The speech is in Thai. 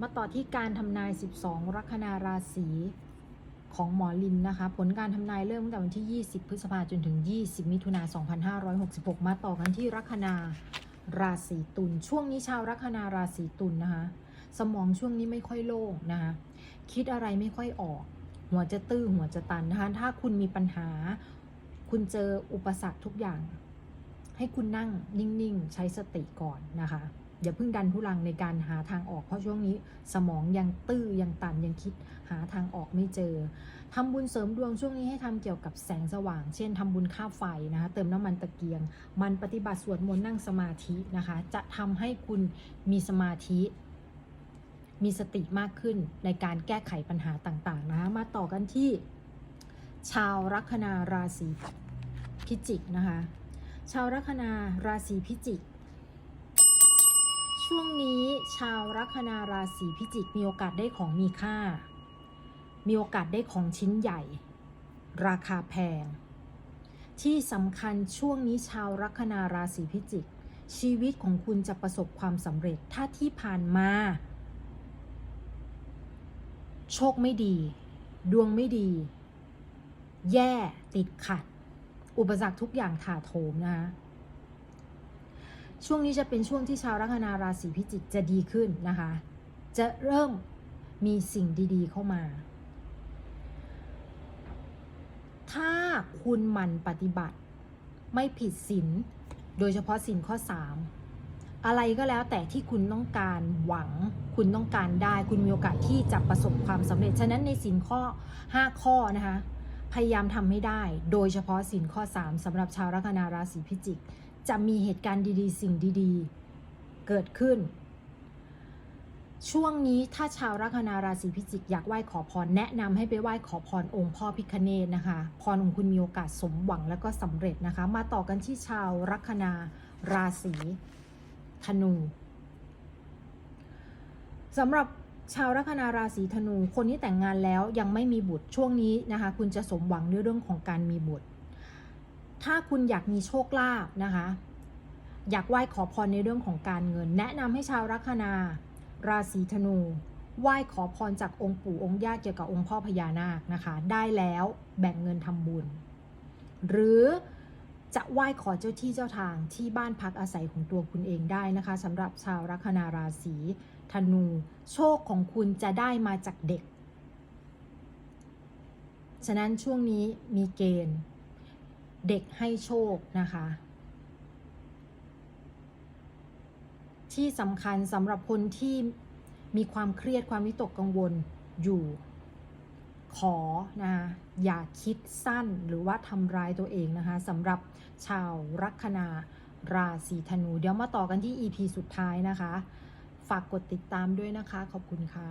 มาต่อที่การทำนาย 12 ลัคนาราศีของหมอลินนะคะ ผลการทำนายเริ่มตั้งแต่วันที่ 20 พฤษภาจนถึง 20 มิถุนา2566 มาต่อกันที่ลัคนาราศีตุลช่วงนี้ชาวลัคนาราศีตุลนะคะ สมองช่วงนี้ไม่ค่อยโล่งนะคะ คิดอะไรไม่ค่อยออก หัวจะตื้อหัวจะตันนะคะ ถ้าคุณมีปัญหา คุณเจออุปสรรคทุกอย่าง ให้คุณนั่งนิ่ง ๆ ใช้สติก่อนนะคะ อย่าเพิ่งดันทุลังในการหาทางออกเพราะช่วงนี้สมองยังตื้อยังตันยังคิดหาทางออกไม่เจอทำบุญเสริมดวงช่วงนี้ให้ทำเกี่ยวกับแสงสว่าง เช่นทำบุญค่าไฟนะคะเติมน้ำมันตะเกียง มันปฏิบัติสวดมนต์นั่งสมาธินะคะ จะทำให้คุณมีสมาธิมีสติมากขึ้นในการแก้ไขปัญหาต่างๆนะคะมาต่อกันที่ ชาวลัคนาราศีพิจิกนะคะ ชาวลัคนาราศีพิจิก ช่วงนี้ชาวลัคนาราศีพิจิกมีโอกาสได้ของมีค่า มีโอกาสได้ของชิ้นใหญ่ ราคาแพง ที่สำคัญช่วงนี้ชาวลัคนาราศีพิจิก ชีวิตของคุณจะประสบความสำเร็จถ้าที่ผ่านมา โชคไม่ดี ดวงไม่ดี แย่ติดขัด อุปสรรคทุกอย่างถาโถมนะคะ ช่วงนี้จะเป็นช่วงที่ชาวลัคนาราศีพิจิกจะดีขึ้นนะคะ จะเริ่มมีสิ่งดี ๆ เข้ามา ถ้าคุณหมั่นปฏิบัติ ไม่ผิดศีลโดยเฉพาะศีลข้อ 3 อะไรก็แล้วแต่ที่คุณต้องการหวัง คุณต้องการได้คุณมีโอกาสที่จะประสบความสำเร็จ ฉะนั้นในศีลข้อ 5 ข้อนะคะพยายามทำให้ได้ โดยเฉพาะศีลข้อ 3สำหรับชาวลัคนาราศีพิจิก จะมีเหตุการณ์ดีๆ สิ่งดีๆ เกิดขึ้น ช่วงนี้ถ้าชาวลัคนาราศีพิจิกอยากไหว้ขอพรแนะนำให้ไปไหว้ขอพรองค์พ่อพิคเนตนะคะ พรของคุณมีโอกาสสมหวังและก็สำเร็จนะคะ มาต่อกันที่ชาวลัคนาราศีธนูสำหรับชาวลัคนาราศีธนู คนที่แต่งงานแล้วยังไม่มีบุตรช่วงนี้นะคะ คุณจะสมหวังในเรื่องของการมีบุตร ถ้าคุณอยากมีโชคลาภนะคะ อยากไหว้ขอพรในเรื่องของการเงิน แนะนำให้ชาวลัคนา ราศีธนูไหว้ขอพรจากองค์ปู่องค์ย่าเกี่ยวกับองค์พ่อพญานาคนะคะ ได้แล้วแบ่งเงินทำบุญ หรือจะไหว้ขอเจ้าที่เจ้าทางที่บ้านพักอาศัยของตัวคุณเองได้นะคะสำหรับชาวลัคนาราศีธนู โชคของคุณจะได้มาจากเด็ก ฉะนั้นช่วงนี้มีเกณฑ์ เด็กให้โชคนะคะ ที่สำคัญสำหรับคนที่มีความเครียดความวิตกกังวลอยู่ขอนะคะอย่าคิดสั้นหรือว่าทำร้ายตัวเองนะคะสำหรับชาวลัคนาราศีธนู เดี๋ยวมาต่อกันที่ EP สุดท้ายนะคะ ฝากกดติดตามด้วยนะคะ ขอบคุณค่ะ